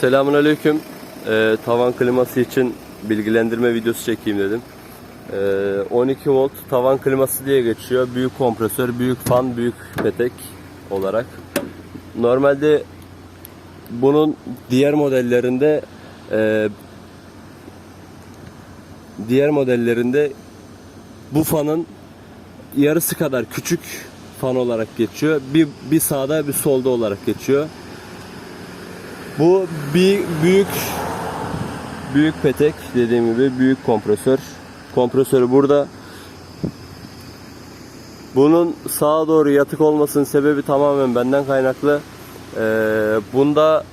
Selamun Aleyküm. Ee, tavan kliması için bilgilendirme videosu çekeyim dedim. Ee, 12 volt tavan kliması diye geçiyor. Büyük kompresör, büyük fan, büyük petek olarak. Normalde bunun diğer modellerinde e, diğer modellerinde bu fanın yarısı kadar küçük fan olarak geçiyor. Bir, bir sağda bir solda olarak geçiyor. Bu bir büyük büyük petek dediğim gibi büyük kompresör. Kompresörü burada. Bunun sağa doğru yatık olmasının sebebi tamamen benden kaynaklı. Ee, bunda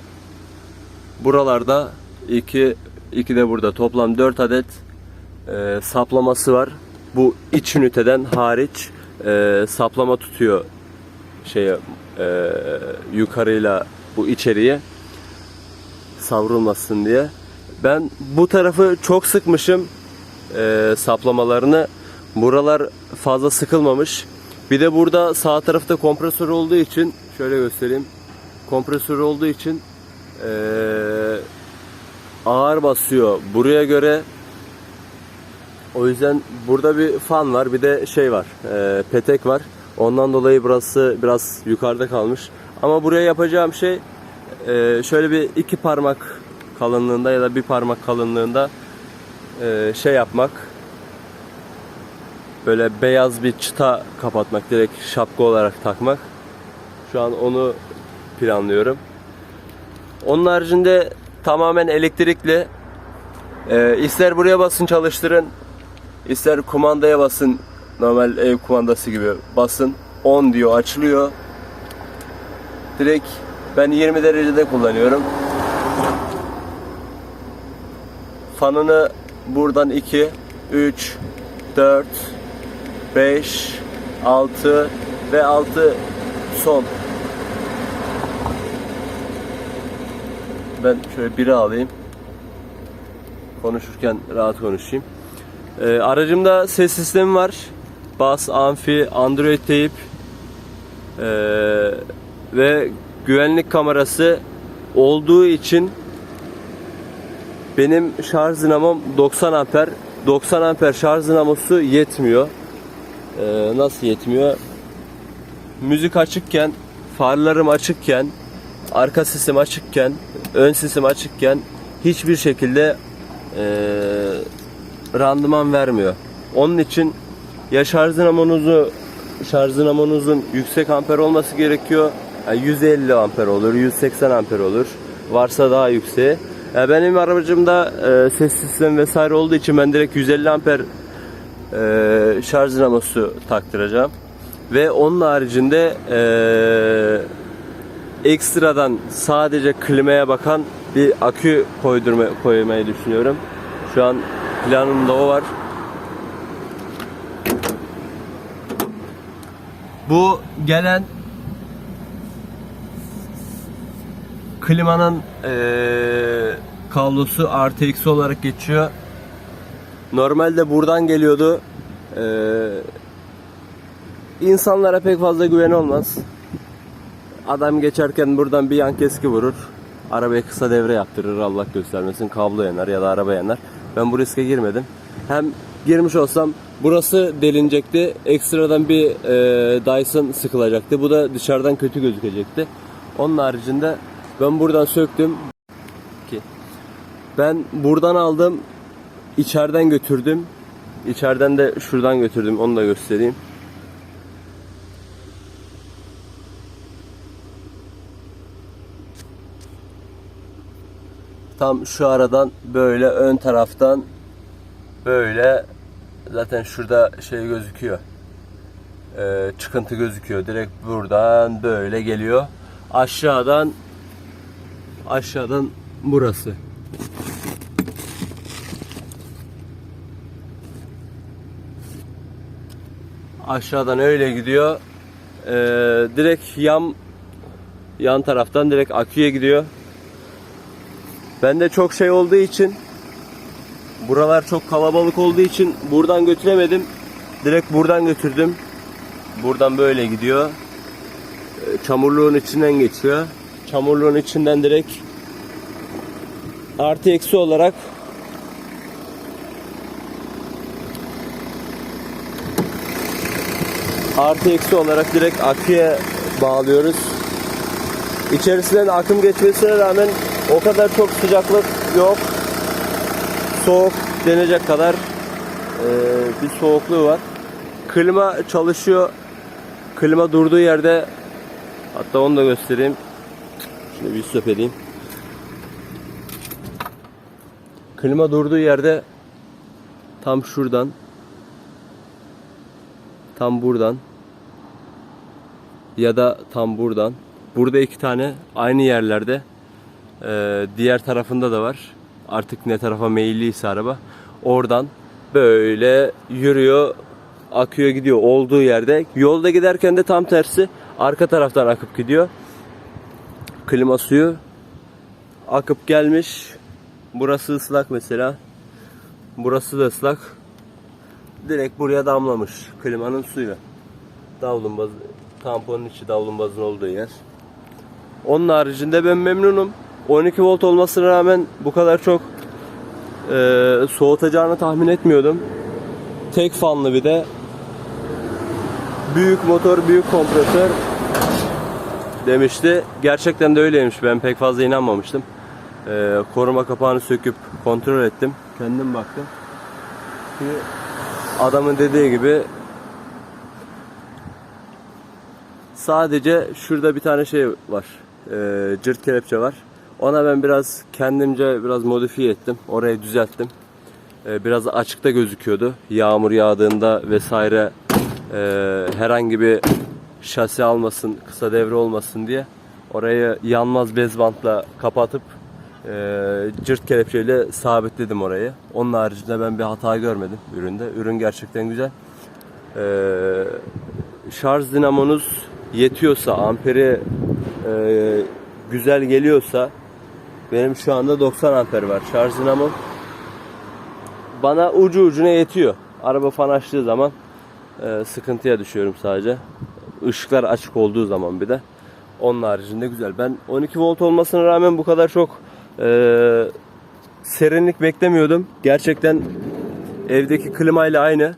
buralarda iki iki de burada toplam 4 adet e, saplaması var. Bu iç üniteden hariç e, saplama tutuyor şeye e, yukarıyla bu içeriye savrulmasın diye. Ben bu tarafı çok sıkmışım e, saplamalarını. Buralar fazla sıkılmamış. Bir de burada sağ tarafta kompresör olduğu için şöyle göstereyim. Kompresör olduğu için e, ağır basıyor. Buraya göre o yüzden burada bir fan var bir de şey var e, petek var. Ondan dolayı burası biraz yukarıda kalmış. Ama buraya yapacağım şey e, şöyle bir iki parmak kalınlığında ya da bir parmak kalınlığında e, şey yapmak. Böyle beyaz bir çıta kapatmak direkt şapka olarak takmak. Şu an onu planlıyorum. Onun haricinde tamamen elektrikli. E, ister buraya basın çalıştırın, ister kumandaya basın normal ev kumandası gibi basın. 10 diyor açılıyor. Direkt ben 20 derecede kullanıyorum. Fanını buradan 2, 3, 4, 5, 6 ve 6 son. Ben şöyle biri alayım. Konuşurken rahat konuşayım. Ee, aracımda ses sistemi var. Bas, amfi, Android teyip ee, ve güvenlik kamerası olduğu için benim şarj dinamom 90 amper. 90 amper şarj dinamosu yetmiyor. Ee, nasıl yetmiyor? Müzik açıkken, farlarım açıkken, arka sesim açıkken, ön sesim açıkken hiçbir şekilde ee, randıman vermiyor. Onun için ya şarj dinamonuzu şarj dinamonuzun yüksek amper olması gerekiyor. Yani 150 amper olur, 180 amper olur. Varsa daha. Yani benim aracımda e, ses sistemi vesaire olduğu için ben direkt 150 amper e, şarj dinamosu taktıracağım. Ve onun haricinde e, ekstradan sadece klimaya bakan bir akü koydurma, koymayı düşünüyorum. Şu an planımda o var. Bu gelen klimanın eee, kablosu artı olarak geçiyor. Normalde buradan geliyordu. Eee insanlara pek fazla güven olmaz. Adam geçerken buradan bir yan keski vurur. Arabaya kısa devre yaptırır Allah göstermesin. Kablo yanar ya da araba yanar. Ben bu riske girmedim. Hem girmiş olsam burası delinecekti. Ekstradan bir e, Dyson sıkılacaktı. Bu da dışarıdan kötü gözükecekti. Onun haricinde ben buradan söktüm. Ki ben buradan aldım. içeriden götürdüm. İçeriden de şuradan götürdüm. Onu da göstereyim. Tam şu aradan böyle ön taraftan böyle zaten şurada şey gözüküyor. Ee, çıkıntı gözüküyor. Direkt buradan böyle geliyor. Aşağıdan aşağıdan burası. Aşağıdan öyle gidiyor. Ee, direkt yan yan taraftan direkt aküye gidiyor. Bende çok şey olduğu için buralar çok kalabalık olduğu için buradan götüremedim. Direkt buradan götürdüm. Buradan böyle gidiyor. Ee, Çamurluğun içinden geçiyor. Çamurluğun içinden direkt artı eksi olarak artı eksi olarak direkt aküye bağlıyoruz. İçerisinden akım geçmesine rağmen o kadar çok sıcaklık yok. Soğuk denecek kadar e, bir soğukluğu var. Klima çalışıyor. Klima durduğu yerde hatta onu da göstereyim. Şunu bir stop edeyim. Klima durduğu yerde tam şuradan tam buradan ya da tam buradan. Burada iki tane aynı yerlerde. Ee, diğer tarafında da var. Artık ne tarafa meyilliyse araba. Oradan böyle yürüyor, akıyor gidiyor olduğu yerde. Yolda giderken de tam tersi arka taraftan akıp gidiyor. Klima suyu akıp gelmiş. Burası ıslak mesela. Burası da ıslak. Direkt buraya damlamış klimanın suyu. Davlumbaz, tamponun içi davlumbazın olduğu yer. Onun haricinde ben memnunum. 12 volt olmasına rağmen bu kadar çok e, soğutacağını tahmin etmiyordum. Tek fanlı bir de. Büyük motor, büyük kompresör demişti. Gerçekten de öyleymiş. Ben pek fazla inanmamıştım. E, koruma kapağını söküp kontrol ettim. Kendim baktım. Adamın dediği gibi sadece şurada bir tane şey var. E, cırt kelepçe var. Ona ben biraz kendimce biraz modifiye ettim. Orayı düzelttim. E, biraz açıkta gözüküyordu. Yağmur yağdığında vesaire e, herhangi bir şasi almasın, kısa devre olmasın diye orayı yanmaz bez bantla kapatıp e, cırt kelepçeyle sabitledim orayı. Onun haricinde ben bir hata görmedim üründe. Ürün gerçekten güzel. E, şarj dinamonuz yetiyorsa, amperi e, güzel geliyorsa benim şu anda 90 amper var şarj dinamom. Bana ucu ucuna yetiyor. Araba fan açtığı zaman e, sıkıntıya düşüyorum sadece. Işıklar açık olduğu zaman bir de. Onun haricinde güzel. Ben 12 volt olmasına rağmen bu kadar çok e, serinlik beklemiyordum. Gerçekten evdeki klimayla aynı.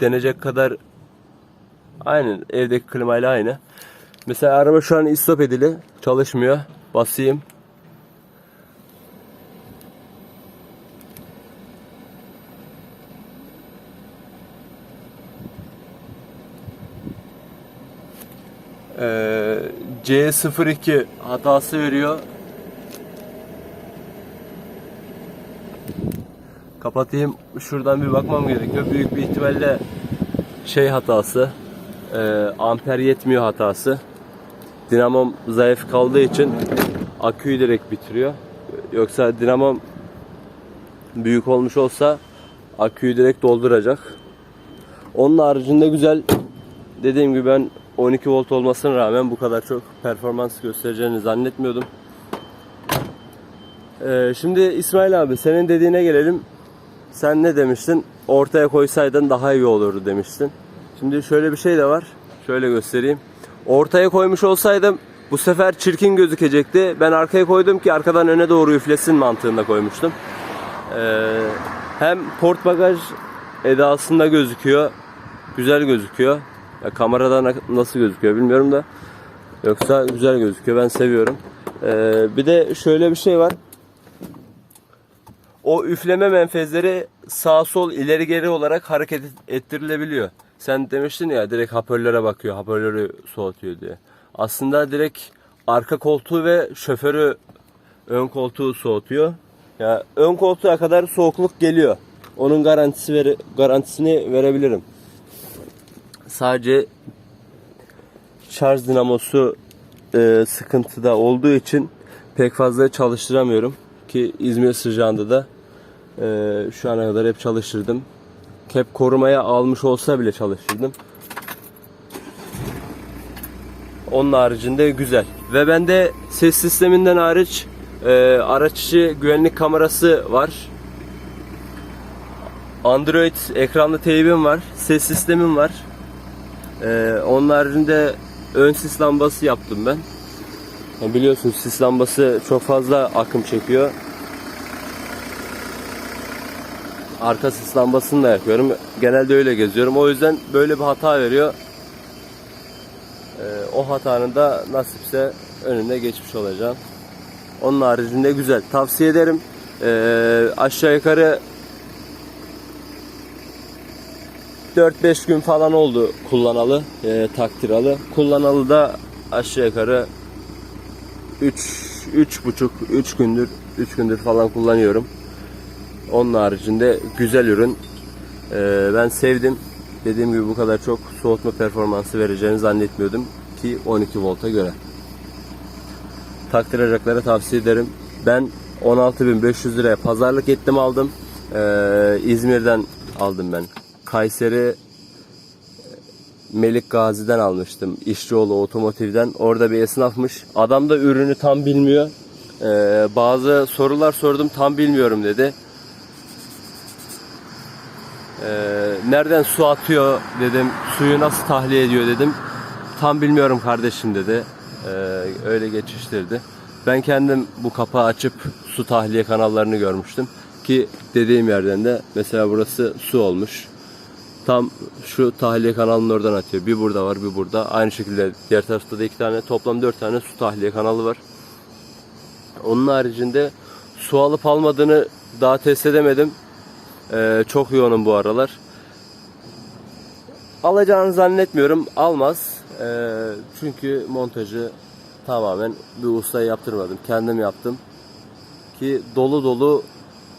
Denecek kadar aynı. Evdeki klimayla aynı. Mesela araba şu an istop edili. Çalışmıyor. Basayım. Ee, C02 hatası veriyor. Kapatayım. Şuradan bir bakmam gerekiyor. Büyük bir ihtimalle şey hatası. e, amper yetmiyor hatası. Dinamom zayıf kaldığı için aküyü direkt bitiriyor. Yoksa dinamom büyük olmuş olsa aküyü direkt dolduracak. Onun haricinde güzel dediğim gibi ben 12 volt olmasına rağmen bu kadar çok performans göstereceğini zannetmiyordum. Ee, şimdi İsmail abi senin dediğine gelelim. Sen ne demiştin? Ortaya koysaydın daha iyi olurdu demiştin. Şimdi şöyle bir şey de var. Şöyle göstereyim. Ortaya koymuş olsaydım bu sefer çirkin gözükecekti. Ben arkaya koydum ki arkadan öne doğru üflesin mantığında koymuştum. Ee, hem port bagaj edasında gözüküyor. Güzel gözüküyor. Ya kamerada na- nasıl gözüküyor bilmiyorum da. Yoksa güzel gözüküyor. Ben seviyorum. Ee, bir de şöyle bir şey var. O üfleme menfezleri sağ sol ileri geri olarak hareket et- ettirilebiliyor. Sen demiştin ya direkt hoparlöre bakıyor, hoparlörü soğutuyor diye. Aslında direkt arka koltuğu ve şoförü ön koltuğu soğutuyor. Ya ön koltuğa kadar soğukluk geliyor. Onun garantisi veri- garantisini verebilirim. Sadece şarj dinamosu e, sıkıntıda olduğu için pek fazla çalıştıramıyorum ki İzmir sıcağında da e, şu ana kadar hep çalıştırdım. Hep korumaya almış olsa bile çalıştırdım. Onun haricinde güzel. Ve bende ses sisteminden hariç e, araç içi güvenlik kamerası var. Android ekranlı teybim var. Ses sistemim var. Ee, onun haricinde ön sis lambası yaptım ben. Yani biliyorsunuz sis lambası çok fazla akım çekiyor. Arka sis lambasını da yapıyorum. Genelde öyle geziyorum. O yüzden böyle bir hata veriyor. Ee, o hatanın da nasipse önüne geçmiş olacağım. Onun haricinde güzel. Tavsiye ederim. Ee, aşağı yukarı 4-5 gün falan oldu kullanalı, e, taktiralı. Kullanalı da aşağı yukarı 3 üç buçuk 3 gündür 3 gündür falan kullanıyorum. Onun haricinde güzel ürün. Ee, ben sevdim. Dediğim gibi bu kadar çok soğutma performansı vereceğini zannetmiyordum ki 12 volta göre. Taktıracaklara tavsiye ederim. Ben 16.500 liraya pazarlık ettim aldım. Ee, İzmir'den aldım ben. Kayseri Melik Gazi'den almıştım. İşçioğlu Otomotiv'den. Orada bir esnafmış. Adam da ürünü tam bilmiyor. Ee, bazı sorular sordum tam bilmiyorum dedi. Ee, nereden su atıyor dedim. Suyu nasıl tahliye ediyor dedim. Tam bilmiyorum kardeşim dedi. Ee, öyle geçiştirdi. Ben kendim bu kapağı açıp su tahliye kanallarını görmüştüm. Ki dediğim yerden de mesela burası su olmuş. Tam şu tahliye kanalının oradan atıyor. Bir burada var, bir burada. Aynı şekilde diğer tarafta da iki tane, toplam dört tane su tahliye kanalı var. Onun haricinde su alıp almadığını daha test edemedim. Ee, çok yoğunum bu aralar. Alacağını zannetmiyorum. Almaz. Ee, çünkü montajı tamamen bir ustaya yaptırmadım. Kendim yaptım. Ki dolu dolu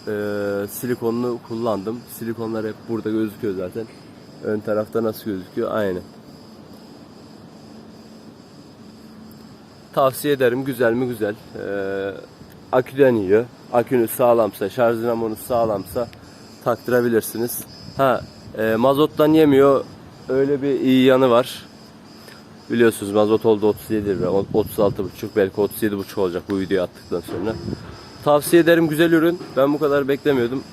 e, silikonunu kullandım. Silikonlar hep burada gözüküyor zaten. Ön tarafta nasıl gözüküyor? Aynı. Tavsiye ederim. Güzel mi? Güzel. Ee, aküden yiyor. Akünüz sağlamsa, şarj dinamonuz sağlamsa taktırabilirsiniz. Ha, e, mazottan yemiyor. Öyle bir iyi yanı var. Biliyorsunuz mazot oldu 37 lira. 36,5 belki 37,5 olacak bu videoyu attıktan sonra. Tavsiye ederim güzel ürün. Ben bu kadar beklemiyordum.